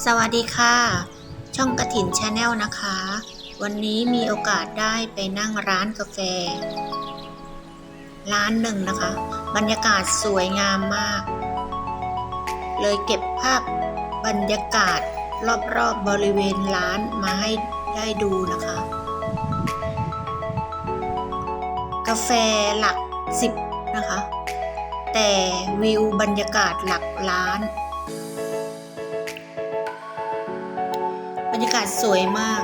สวัสดีค่ะ ช่องกระถินชาแนลนะคะ วันนี้มีโอกาสได้ไปนั่งร้านกาแฟ ร้านหนึ่งนะคะ บรรยากาศสวยงามมาก เลยเก็บภาพบรรยากาศรอบๆบบริเวณร้านมาให้ได้ดูนะคะ กาแฟหลักสิบนะคะ แต่วิวบรรยากาศหลักล้าน รรยากาศสวยมาก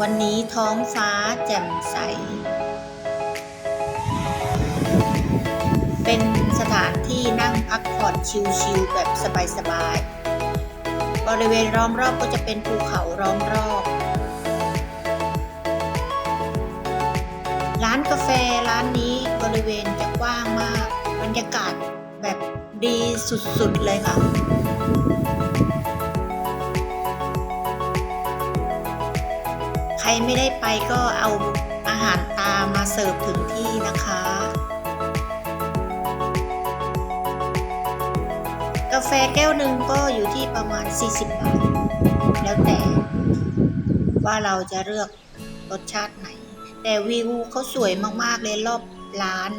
วันนี้ท้องฟ้าแจ่มใส เป็นสถานที่นั่งพักผ่อนชิลๆแบบสบายๆ บริเวณล้อมรอบก็จะเป็นภูเขาล้อมรอบ ร้านกาแฟร้านนี้บริเวณจะกว้างมาก บรรยากาศแบบดีสุดๆเลยค่ะ รไม่ได้ไปก็เอาอาหารตามมาเสิร์ฟถึงที่นะคะ กาแฟแก้วหนึ่งก็อยู่ที่ประมาณ 40 บาท แล้วแต่ว่าเราจะเลือกรสชาติไหน แต่วิวเขาสวยมาก ๆ เลยรอบร้าน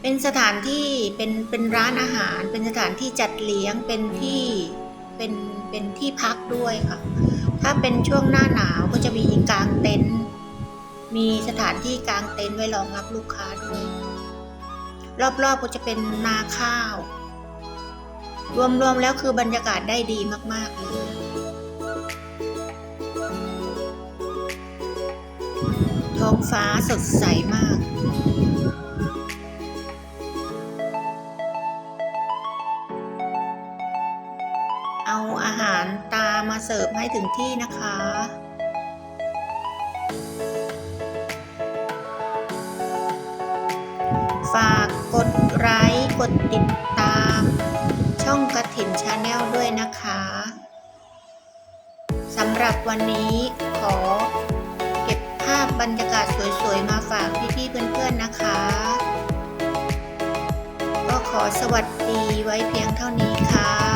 เป็นสถานที่เป็นเป็นร้านอาหาร เป็นสถานที่จัดเลี้ยงเป็นที่ เป็นเป็นที่พักด้วยค่ะ ถ้าเป็นช่วงหน้าหนาวก็จะมีกางเต็นท์มีสถานที่กางเต็นท์ไว้รองรับลูกค้าด้วยรอบๆก็จะเป็นนาข้าว รวมๆแล้วคือบรรยากาศได้ดีมาก ๆ เลย ท้องฟ้าสดใสมาก เอาอาหารตามาเสิร์ฟให้ถึงที่นะคะฝากกดไลค์กดติดตาม ช่องกระถิ่นชาแนลด้วยนะคะสำหรับวันนี้ขอเก็บภาพบรรยากาศสวยๆ มาฝากพี่ๆเพื่อนๆนะคะ ก็ขอสวัสดีไว้เพียงเท่านี้ค่ะ